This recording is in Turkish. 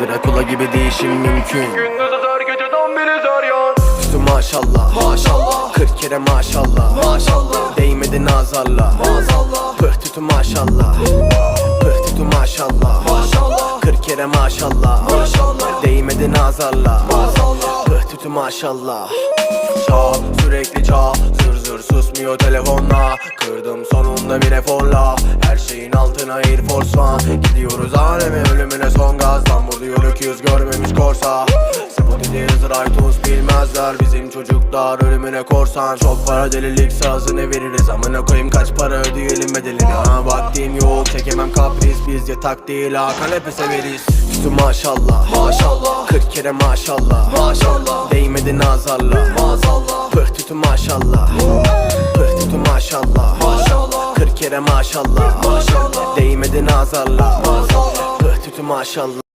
Drakula gibi değişim mümkün. Gündüz öter geceden biri zaryan Üstü maşallah. Maşallah. 40 kere maşallah. Maşallah. Değmedi nazarla. Maazallah Pıh tütü maşallah. Pıh tütü maşallah. Maşallah. 40 kere maşallah. Maşallah. Değmedi nazarla. Maazallah Pıh tütü maşallah. Çal sürekli çal. Zır zır susmuyor telefonla. Kırdım sonunda bir eforla. Her şeyin altına Air Force One. Gidiyoruz aleme ölümüne son gaz Vuruyor öküz görmemiş korsa. Spotify hızır iTunes bilmezler. Bizim çocuklar ölümüne korsan. Çok para delilik sazını veririz? Amına koyayım kaç para ödeyelim bedelini? Ha vaktim yok çekemem kapris. Biz yatak değil ha kanepe severiz. Üstü maşallah Maşallah. 40 kere maşallah. Maşallah. Değmedi nazarla. Maazallah Pıh tütü maşallah. Pıh tütü maşallah. Maşallah. 40 kere maşallah. Maşallah. Değmedi nazarla. Maazallah Pıh tütü maşallah